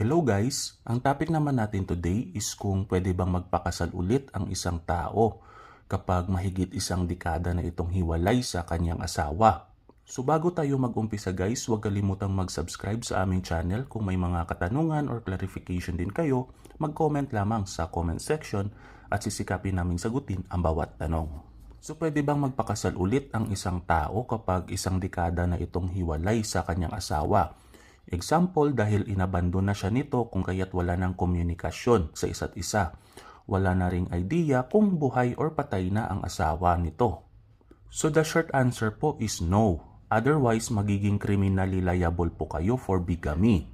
Hello guys! Ang topic naman natin today is kung pwede bang magpakasal ulit ang isang tao kapag mahigit isang dekada na itong hiwalay sa kanyang asawa. So bago tayo mag-umpisa guys, huwag kalimutang mag-subscribe sa aming channel. Kung may mga katanungan or clarification din kayo, mag-comment lamang sa comment section at sisikapin namin sagutin ang bawat tanong. So pwede bang magpakasal ulit ang isang tao kapag isang dekada na itong hiwalay sa kanyang asawa? Example, dahil inabandon na siya nito kung kaya't wala ng komunikasyon sa isa't isa. Wala na ring idea kung buhay or patay na ang asawa nito. So the short answer po is no. Otherwise, magiging criminally liable po kayo for bigamy.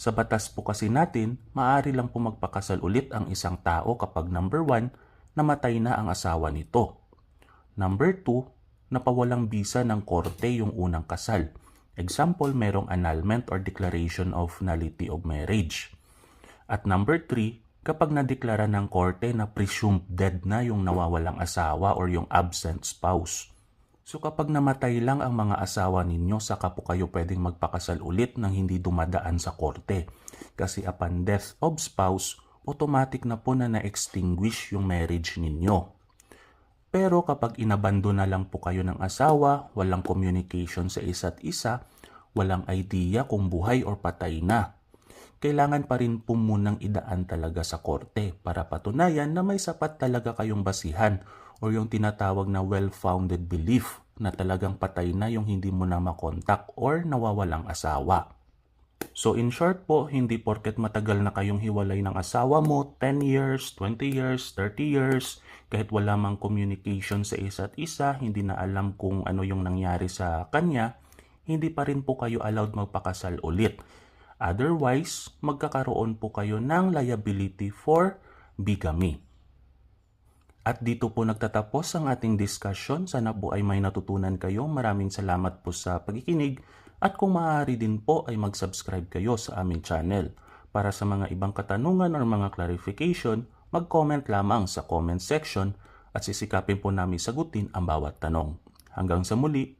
Sa batas po kasi natin, maaari lang po magpakasal ulit ang isang tao kapag number one, namatay na ang asawa nito. Number two, napawalang bisa ng korte yung unang kasal. Example, merong annulment or declaration of nullity of marriage. At number three, kapag nadeklara ng korte na presumed dead na yung nawawalang asawa or yung absent spouse. So kapag namatay lang ang mga asawa ninyo, saka po kayo pwedeng magpakasal ulit nang hindi dumadaan sa korte. Kasi upon death of spouse, automatic na po na na-extinguish yung marriage ninyo. Pero kapag inabando na lang po kayo ng asawa, walang communication sa isa't isa, walang idea kung buhay or patay na, kailangan pa rin po munang idaan talaga sa korte para patunayan na may sapat talaga kayong basihan o yung tinatawag na well-founded belief na talagang patay na yung hindi mo na makontak or nawawalang asawa. So in short po, hindi porket matagal na kayong hiwalay ng asawa mo, 10 years, 20 years, 30 years, kahit wala mang communication sa isa't isa, hindi na alam kung ano yung nangyari sa kanya, hindi pa rin po kayo allowed magpakasal ulit. Otherwise, magkakaroon po kayo ng liability for bigamy. At dito po nagtatapos ang ating discussion. Sana po ay may natutunan kayo. Maraming salamat po sa pagkikinig. At kung maaari din po ay mag-subscribe kayo sa aming channel. Para sa mga ibang katanungan or mga clarification, mag-comment lamang sa comment section at sisikapin po namin sagutin ang bawat tanong. Hanggang sa muli,